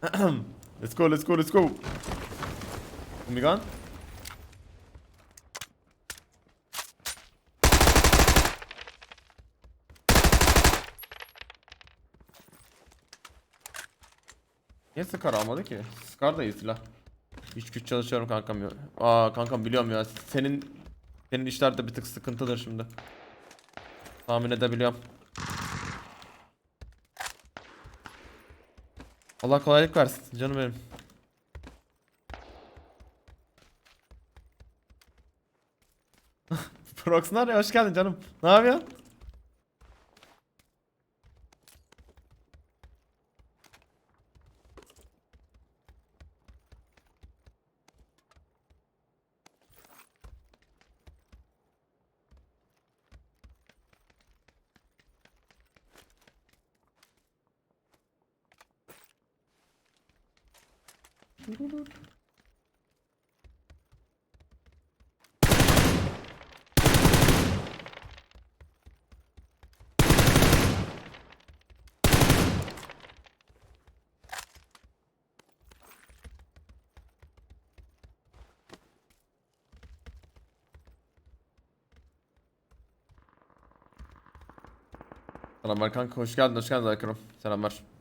let's go, let's go, let's go. Migan. Niye Scar almadı ki? Scar da iyi silah. Hiç güç çalışıyorum kankam ya. Aa kankam biliyorum ya. Senin senin işlerde bir tık sıkıntıdır şimdi. Tahmin edebiliyorum. Allah kolaylık versin canım benim. Proxnar hoş geldin canım. Ne yapıyorsun? Selamlar kanka hoş geldin hoş geldin Akram. Selamlar.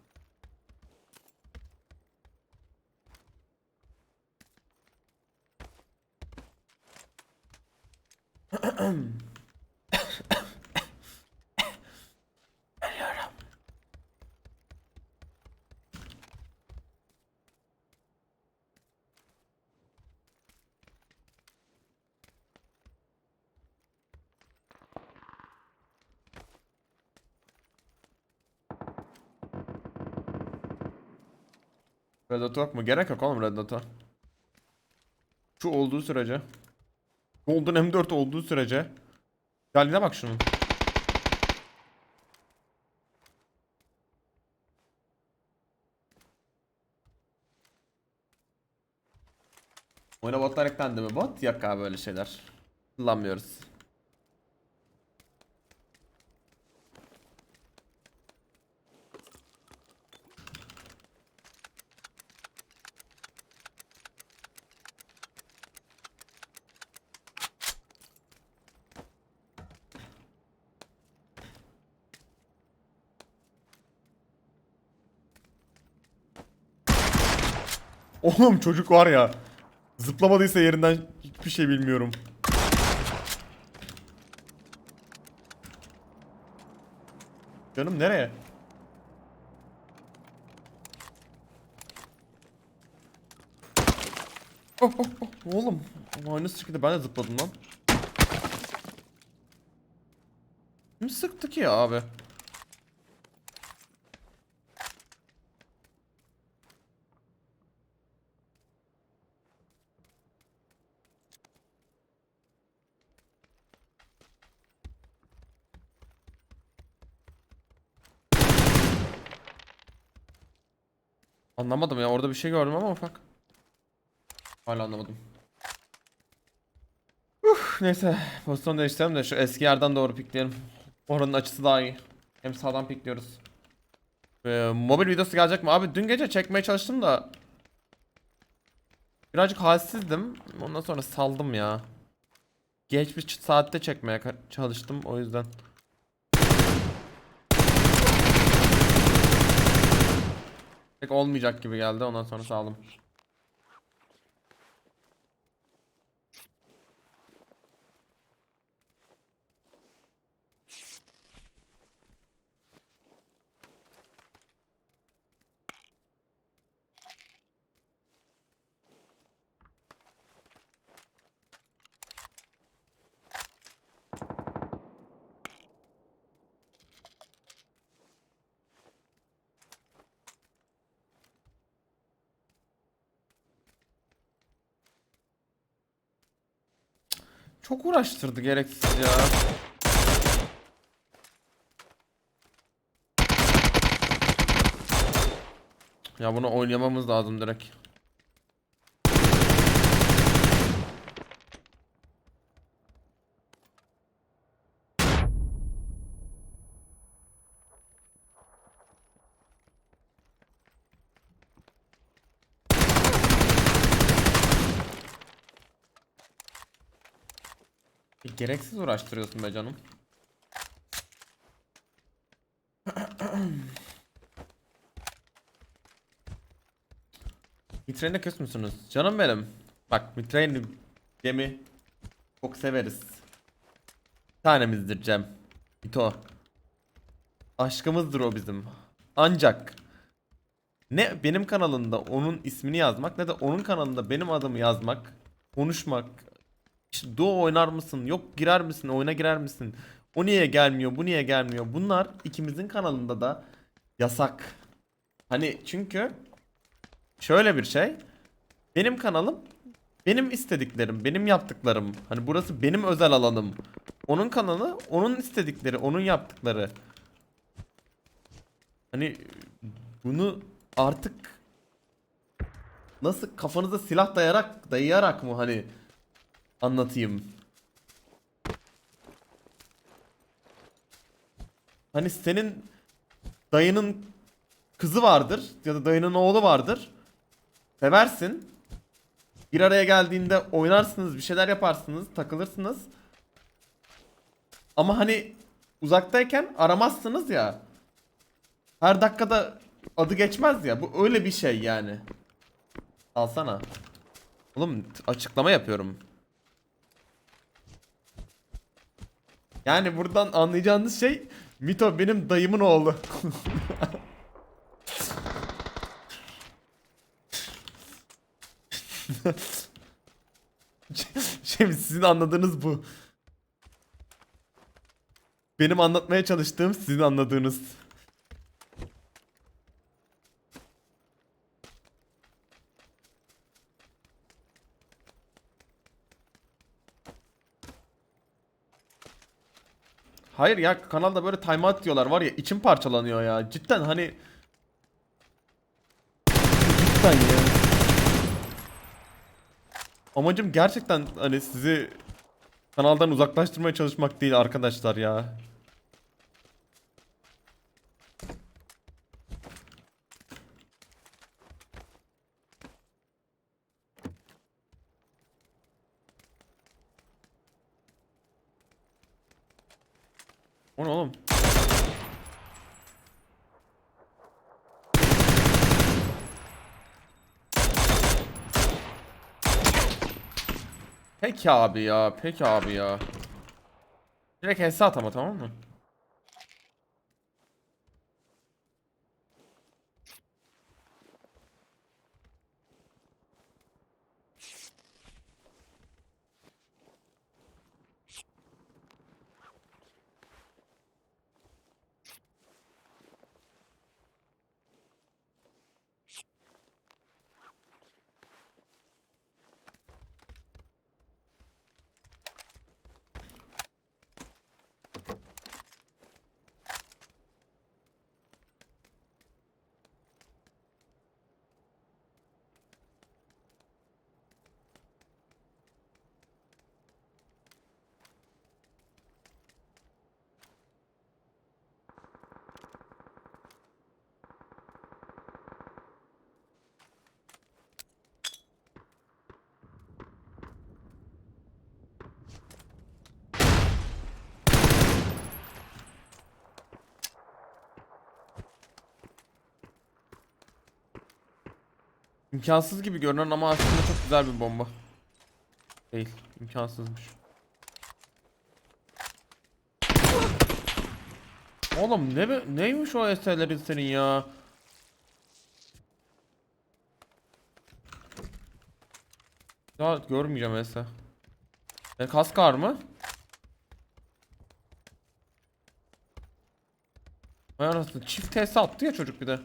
Red Dot yok mu? Gerek yok oğlum Red Dot'a. Şu olduğu sürece. Golden M4 olduğu sürece. Haline bak şunun. Oyuna botlar eklendi mi? Bot yok abi böyle şeyler. Kullanmıyoruz. Oğlum çocuk var ya. Zıplamadıysa yerinden hiçbir şey bilmiyorum. Canım nereye? Oh, oh, oh, oğlum. Aynı şekilde ben de zıpladım lan. Kim sıktı ki ya abi? Anlamadım ya orada bir şey gördüm ama ufak. Hala anlamadım. Uf, neyse pozisyon değiştirelim de şu eski yerden doğru pikleyelim. Oranın açısı daha iyi. Hem sağdan pikliyoruz. Ee, mobil videosu gelecek mi? Abi dün gece çekmeye çalıştım da Birazcık halsizdim. Ondan sonra saldım ya. Geç bir saatte çekmeye çalıştım o yüzden. Pek olmayacak gibi geldi ondan sonra saldım. Çok uğraştırdı gereksiz ya. Ya bunu oynamamız lazım direkt. Gereksiz uğraştırıyorsun be canım. Mitreni küs müsünüz? Canım benim. Bak Mitreni gemi çok severiz. Tanemizdir Cem. Mito. Aşkımızdır o bizim. Ancak ne benim kanalında onun ismini yazmak ne de onun kanalında benim adımı yazmak, konuşmak, işte duo oynar mısın, yok girer misin, oyuna girer misin, o niye gelmiyor, bu niye gelmiyor. Bunlar ikimizin kanalında da yasak. Hani çünkü şöyle bir şey. Benim kanalım benim istediklerim, benim yaptıklarım. Hani burası benim özel alanım. Onun kanalı, onun istedikleri, onun yaptıkları. Hani bunu artık nasıl kafanıza silah dayarak dayayarak mı hani anlatayım? Hani senin dayının kızı vardır ya da dayının oğlu vardır. Seversin. Bir araya geldiğinde oynarsınız, bir şeyler yaparsınız, takılırsınız. Ama hani uzaktayken aramazsınız ya. Her dakikada adı geçmez ya. Bu öyle bir şey yani. Alsana. Oğlum açıklama yapıyorum. Yani buradan anlayacağınız şey Mito benim dayımın oğlu. şey sizin anladığınız bu. Benim anlatmaya çalıştığım sizin anladığınız. Hayır ya kanalda böyle timeout diyorlar var ya içim parçalanıyor ya. Cidden hani Cidden ya. Amacım gerçekten hani sizi kanaldan uzaklaştırmaya çalışmak değil arkadaşlar ya. Oğlum? Peki abi ya, peki abi ya. Direkt HS at ama tamam mı? İmkansız gibi görünen ama aslında çok güzel bir bomba. Değil, imkansızmış. Oğlum ne neymiş o eserlerin senin ya? Daha görmeyeceğim eser. E kask var mı? Vay anasını çift TS attı ya çocuk bir de.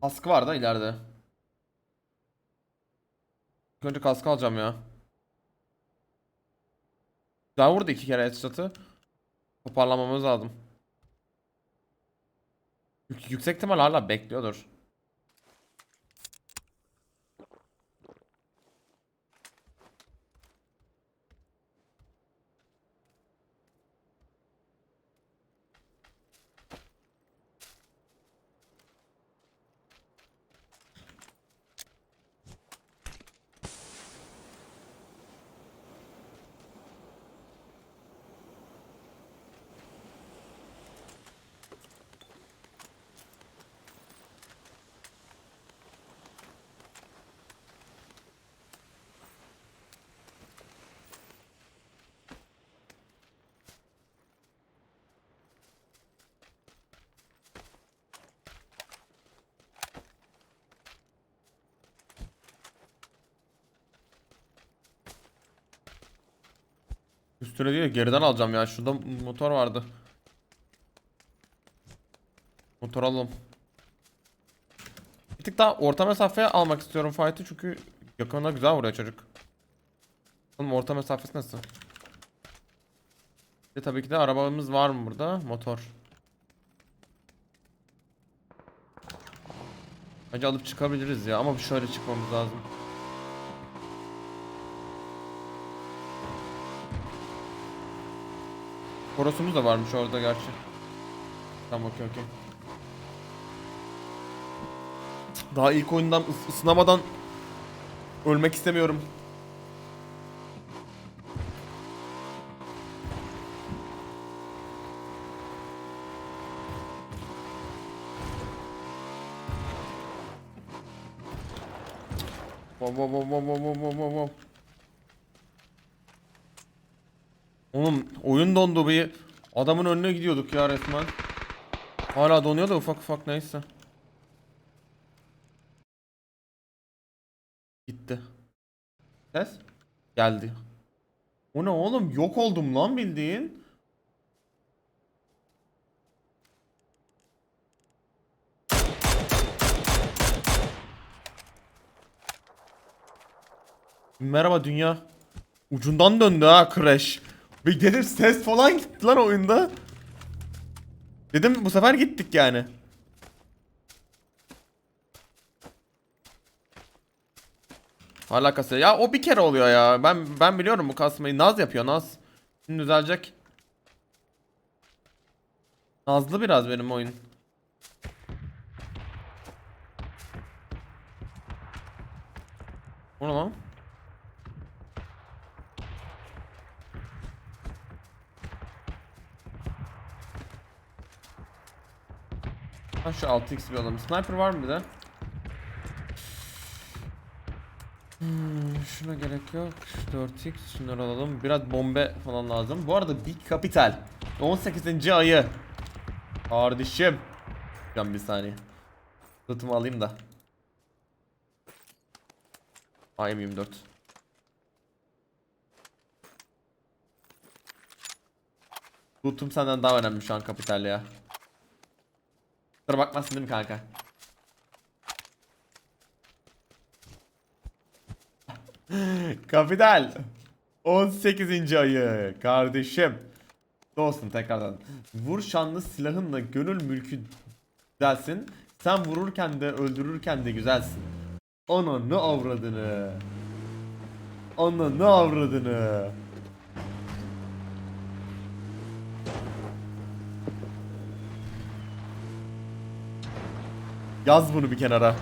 Kaskı var da ileride. İlk Önce kaskı alacağım ya. Daha vurdu iki kere headshot'ı. Toparlamamız lazım. Yük- yüksek ihtimal hala bekliyordur. Üstüne değil geriden alacağım ya. Şurada motor vardı. Motor alalım. Bir tık daha orta mesafeye almak istiyorum fight'ı çünkü yakında güzel vuruyor çocuk. Oğlum orta mesafesi nasıl? Bir tabii ki de arabamız var mı burada? Motor. Bence alıp çıkabiliriz ya ama şöyle çıkmamız lazım. Korosumuz da varmış orada gerçi. Tamam okey okey. Daha ilk oyundan ıs- ısınamadan ölmek istemiyorum. Wow wow wow wow wow wow wow wow. Oğlum oyun dondu bir adamın önüne gidiyorduk ya resmen. Hala donuyor da ufak ufak neyse. Gitti. Ses geldi. O ne oğlum yok oldum lan bildiğin. Merhaba dünya. Ucundan döndü ha Crash. Bir dedim ses falan gitti lan oyunda. Dedim bu sefer gittik yani. Hala kasıyor. Ya o bir kere oluyor ya. Ben ben biliyorum bu kasmayı. Naz yapıyor Naz. Şimdi düzelecek. Nazlı biraz benim oyun. O ne lan? Ha şu 6x bir alalım. Sniper var mı bir de? Hmm, şuna gerek yok. Şu 4x şunları alalım. Biraz bombe falan lazım. Bu arada Big Capital 18. ayı. Kardeşim. Can bir saniye. Tutumu alayım da. AM24. Tutum senden daha önemli şu an Capital ya. Kusura bakmazsın değil mi kanka? Kapital 18. ayı kardeşim. Dostum tekrardan. Vur şanlı silahınla gönül mülkü güzelsin Sen vururken de öldürürken de güzelsin. Ana ne avradını? Ana ne avradını Yaz bunu bir kenara.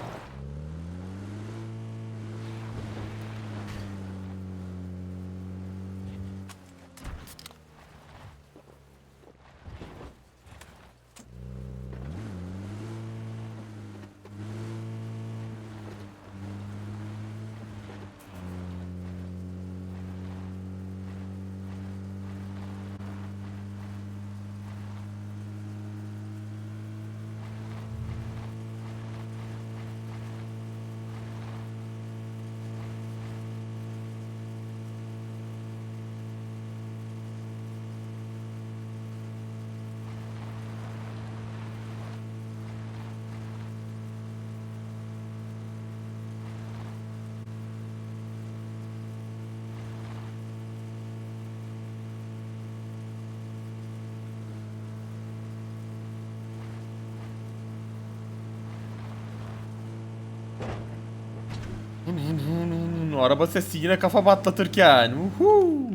Araba sesi yine kafa patlatırken. Uhu.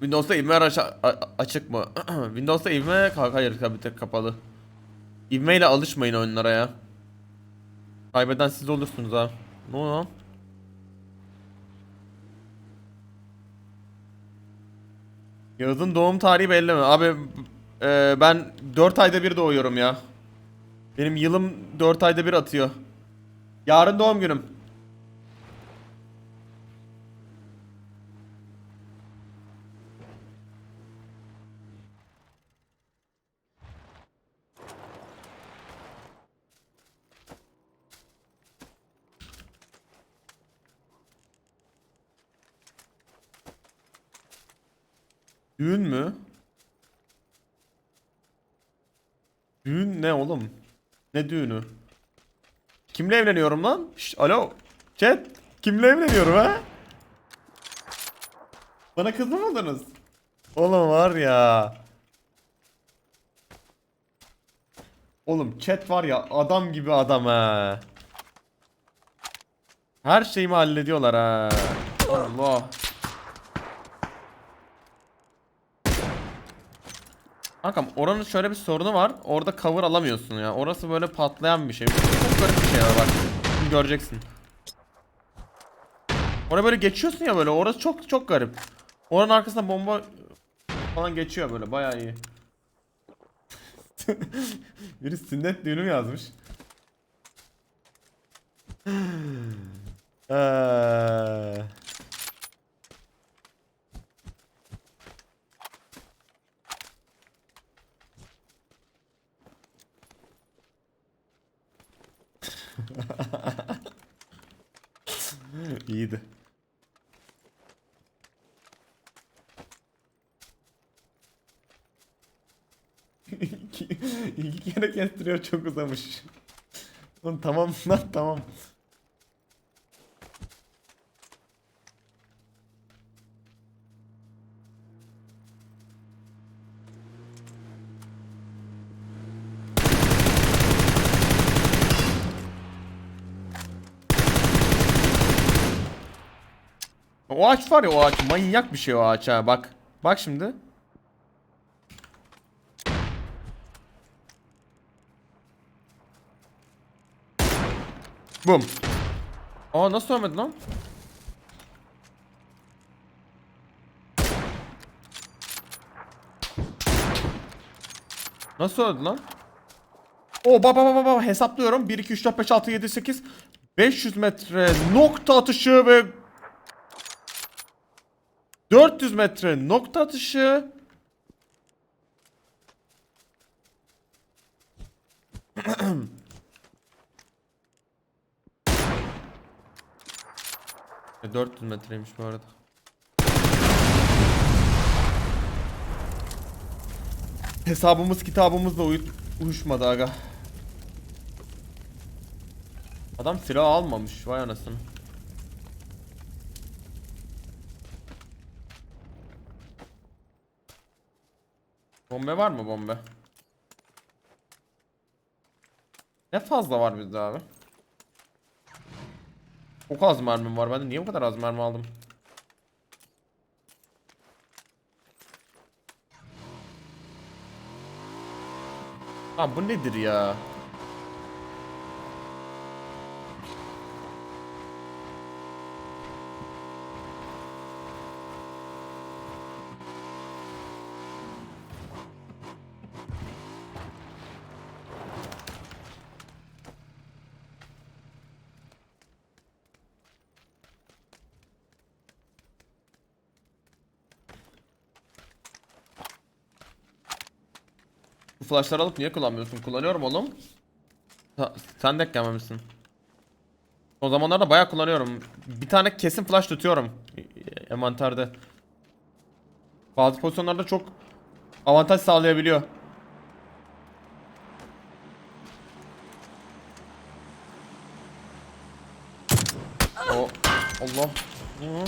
Windows'ta ivme araç açık mı? Windows'ta ivme hayır tabii tek kapalı. İvmeyle alışmayın oyunlara ya. Kaybeden siz olursunuz ha. Ne oluyor? Yağız'ın doğum tarihi belli mi? Abi e, ben 4 ayda bir doğuyorum ya. Benim yılım 4 ayda bir atıyor. Yarın doğum günüm. Düğün mü? Düğün ne oğlum? Ne düğünü? Kimle evleniyorum lan? Şşt, alo. Chat. Kimle evleniyorum ha? Bana kızmamadınız. Oğlum var ya. Oğlum chat var ya adam gibi adam ha. Her şeyimi hallediyorlar ha. Allah. Kankam oranın şöyle bir sorunu var. Orada cover alamıyorsun ya. Orası böyle patlayan bir şey. Çok garip bir şey var bak. Şimdi göreceksin. Oraya böyle geçiyorsun ya böyle. Orası çok çok garip. Oranın arkasında bomba falan geçiyor böyle. Bayağı iyi. Biri sünnet düğünü yazmış? Eee. İyiydi. iki, iki kere kestiriyor çok uzamış. Lan tamam lan tamam. O ağaç var ya o ağaç manyak bir şey o ağaç ha bak. Bak şimdi. Bum. Aa nasıl ölmedi lan? Nasıl öldü lan? Oo baba baba baba hesaplıyorum. 1 2 3 4 5 6 7 8 500 metre nokta atışı ve 400 metre nokta atışı. E, 400 metreymiş bu arada. Hesabımız kitabımızla uyu uyuşmadı aga. Adam silah almamış vay anasını. Bombe var mı bombe? Ne fazla var bizde abi? Çok az mermim var. Ben de niye bu kadar az mermi aldım? Abi bu nedir ya? Flashları alıp niye kullanmıyorsun? Kullanıyorum oğlum. Ha, sen de gelmemişsin. O zamanlarda bayağı kullanıyorum. Bir tane kesin flash tutuyorum. Envanterde. Bazı pozisyonlarda çok avantaj sağlayabiliyor. O Allah. Hı.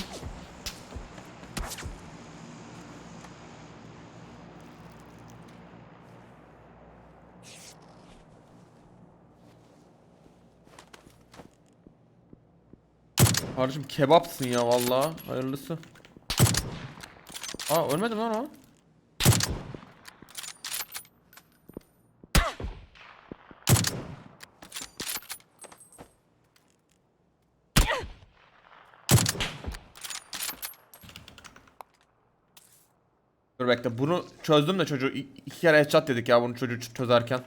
Kardeşim kebapsın ya vallahi. Hayırlısı. Aa ölmedi mi lan o? Dur bekle bunu çözdüm de çocuğu iki kere headshot dedik ya bunu çocuğu çözerken.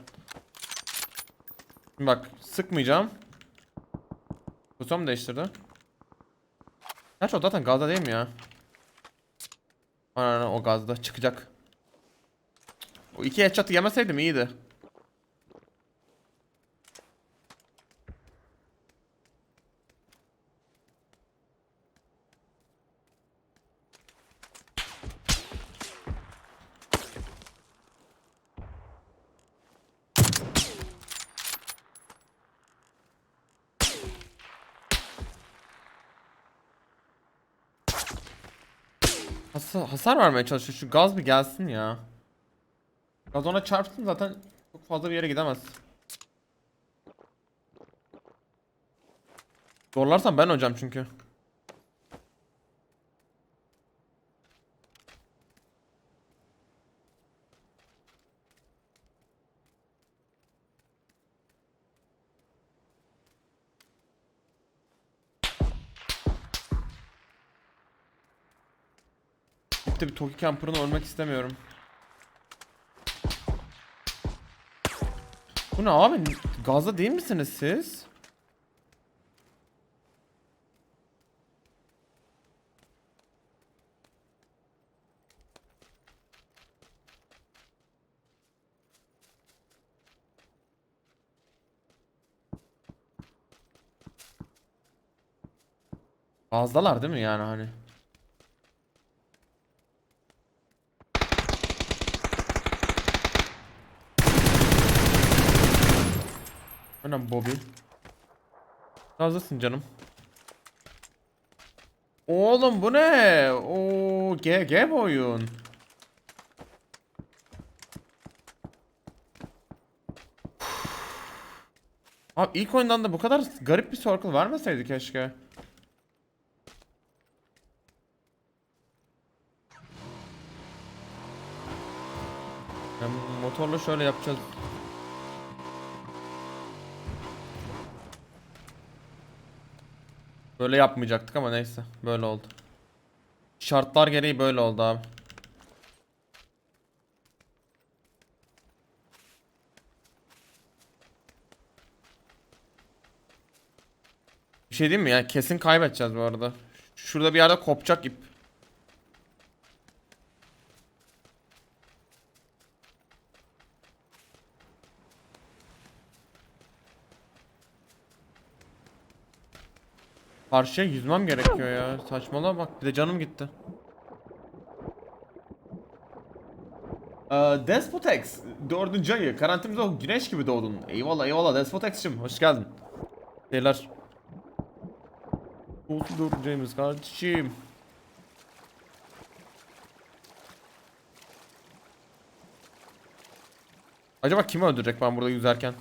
Şimdi bak sıkmayacağım. Pozisyon mu değiştirdi? Gerçi o zaten gazda değil mi ya? Aynen, o gazda çıkacak. O iki headshot'ı yemeseydim iyiydi. Hasar, hasar vermeye çalışıyor. Şu gaz bir gelsin ya. Gaz ona çarpsın zaten çok fazla bir yere gidemez. Zorlarsam ben hocam çünkü. Bir Toki Camper'ını ölmek istemiyorum. Bu ne abi? Gazda değil misiniz siz? Gazdalar değil mi yani hani? Önemli Bobby. Gazdasın canım. Oğlum bu ne? Oo GG bu oyun. Abi ilk oyundan da bu kadar garip bir circle vermeseydi keşke. Yani motorla şöyle yapacağız. Böyle yapmayacaktık ama neyse. Böyle oldu. Şartlar gereği böyle oldu abi. Bir şey diyeyim mi ya? Kesin kaybedeceğiz bu arada. Şurada bir yerde kopacak ip. Karşıya yüzmem gerekiyor ya. Saçmalama bak bir de canım gitti. Ee, Despotex dördüncü ayı karantinamıza o güneş gibi doğdun. Eyvallah eyvallah Despotex'cim hoş geldin. Şeyler. Olsun dördüncü ayımız kardeşim. Acaba kimi öldürecek ben burada yüzerken?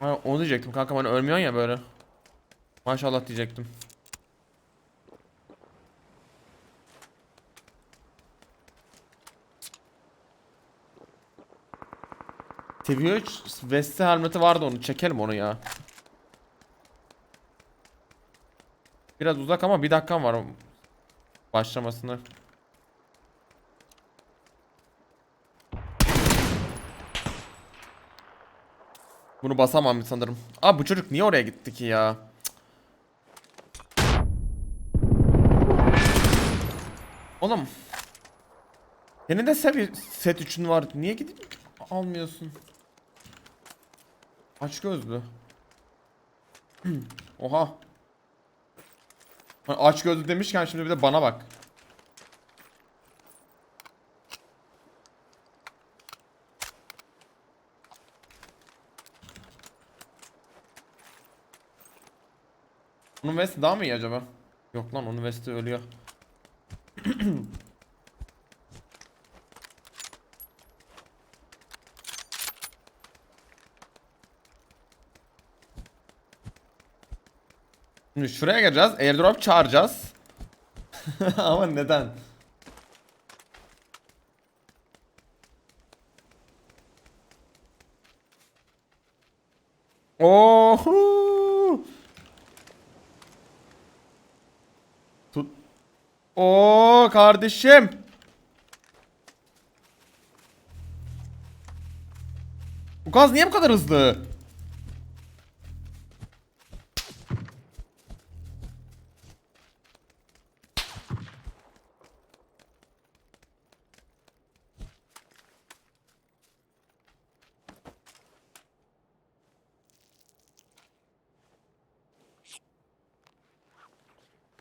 Ha, onu diyecektim kanka hani ölmüyorsun ya böyle. Maşallah diyecektim. Seviye 3 Vesti helmeti vardı onu çekelim onu ya. Biraz uzak ama bir dakikam var başlamasına. Bunu basamam sanırım. Abi bu çocuk niye oraya gitti ki ya? Oğlum. Senin de seviye set 3'ün var. Niye gidip almıyorsun? Aç gözlü. Oha. Aç gözlü demişken şimdi bir de bana bak. Onun West daha mı iyi acaba? Yok lan onun West'i ölüyor. Şimdi şuraya geleceğiz. Airdrop çağıracağız. Ama neden? Oho! Oo kardeşim. Bu gaz niye bu kadar hızlı?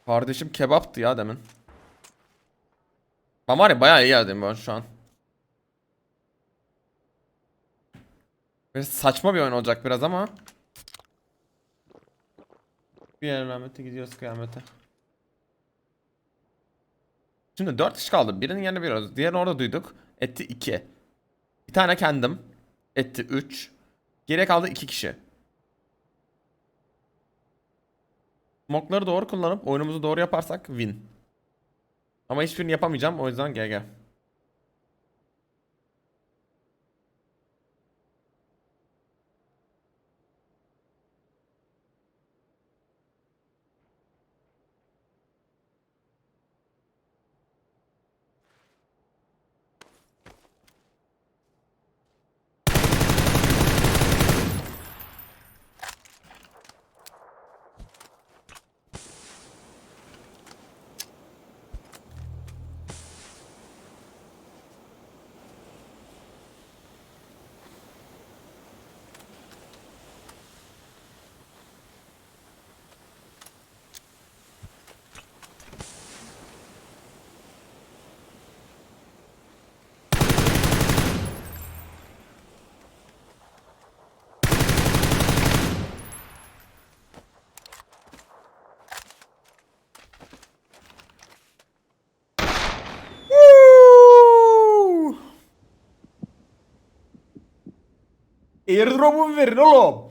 Kardeşim kebaptı ya demin. Ben var ya bayağı iyi yerdim ben şu an. Böyle saçma bir oyun olacak biraz ama. Bir rahmete gidiyoruz kıyamete. Şimdi 4 kişi kaldı. Birinin yerine veriyoruz. Diğerini orada duyduk. Etti 2. Bir tane kendim. Etti 3. Geriye kaldı 2 kişi. Smokları doğru kullanıp oyunumuzu doğru yaparsak win. Ama hiçbirini yapamayacağım o yüzden GG. Airdrop'u verin oğlum.